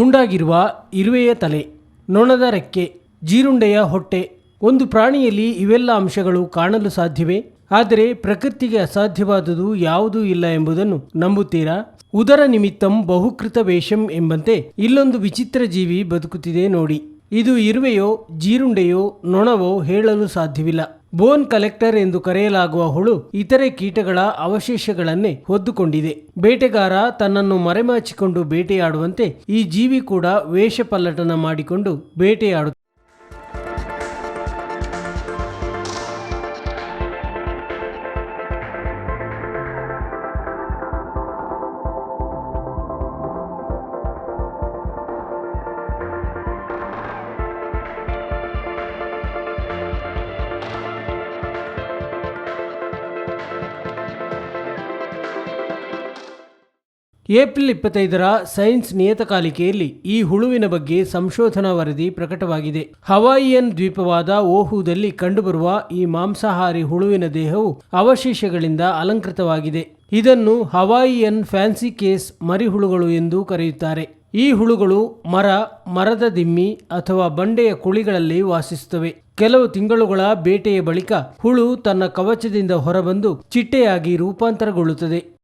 ತುಂಡಾಗಿರುವ ಇರುವೆಯ ತಲೆ, ನೊಣದ ರೆಕ್ಕೆ, ಜೀರುಂಡೆಯ ಹೊಟ್ಟೆ, ಒಂದು ಪ್ರಾಣಿಯಲ್ಲಿ ಇವೆಲ್ಲ ಅಂಶಗಳು ಕಾಣಲು ಸಾಧ್ಯವೇ? ಆದರೆ ಪ್ರಕೃತಿಗೆ ಅಸಾಧ್ಯವಾದುದು ಯಾವುದೂ ಇಲ್ಲ ಎಂಬುದನ್ನು ನಂಬುತ್ತೀರಾ? ಉದರ ನಿಮಿತ್ತಂ ಬಹುಕೃತ ವೇಷಂ ಎಂಬಂತೆ ಇಲ್ಲೊಂದು ವಿಚಿತ್ರ ಜೀವಿ ಬದುಕುತ್ತಿದೆ ನೋಡಿ. ಇದು ಇರುವೆಯೋ, ಜೀರುಂಡೆಯೋ, ನೊಣವೋ ಹೇಳಲು ಸಾಧ್ಯವಿಲ್ಲ. ಬೋನ್ ಕಲೆಕ್ಟರ್ ಎಂದು ಕರೆಯಲಾಗುವ ಹುಳು ಇತರೆ ಕೀಟಗಳ ಅವಶೇಷಗಳನ್ನೇ ಹೊದ್ದುಕೊಂಡಿದೆ. ಬೇಟೆಗಾರ ತನ್ನನ್ನು ಮರೆಮಾಚಿಕೊಂಡು ಬೇಟೆಯಾಡುವಂತೆ ಈ ಜೀವಿ ಕೂಡ ವೇಷಪಲ್ಲಟನ ಮಾಡಿಕೊಂಡು ಬೇಟೆಯಾಡು ಏಪ್ರಿಲ್ ಇಪ್ಪತ್ತೈದರ ಸೈನ್ಸ್ ನಿಯತಕಾಲಿಕೆಯಲ್ಲಿ ಈ ಹುಳುವಿನ ಬಗ್ಗೆ ಸಂಶೋಧನಾ ವರದಿ ಪ್ರಕಟವಾಗಿದೆ. ಹವಾಯಿಯನ್ ದ್ವೀಪವಾದ ಓಹುದಲ್ಲಿ ಕಂಡುಬರುವ ಈ ಮಾಂಸಾಹಾರಿ ಹುಳುವಿನ ದೇಹವು ಅವಶೇಷಗಳಿಂದ ಅಲಂಕೃತವಾಗಿದೆ. ಇದನ್ನು ಹವಾಯಿಯನ್ ಫ್ಯಾನ್ಸಿ ಕೇಸ್ ಮರಿಹುಳುಗಳು ಎಂದು ಕರೆಯುತ್ತಾರೆ. ಈ ಹುಳುಗಳು ಮರ, ಮರದ ದಿಮ್ಮಿ ಅಥವಾ ಬಂಡೆಯ ಕುಳಿಗಳಲ್ಲಿ ವಾಸಿಸುತ್ತವೆ. ಕೆಲವು ತಿಂಗಳುಗಳ ಬೇಟೆಯ ಬಳಿಕ ಹುಳು ತನ್ನ ಕವಚದಿಂದ ಹೊರಬಂದು ಚಿಟ್ಟೆಯಾಗಿ ರೂಪಾಂತರಗೊಳ್ಳುತ್ತದೆ.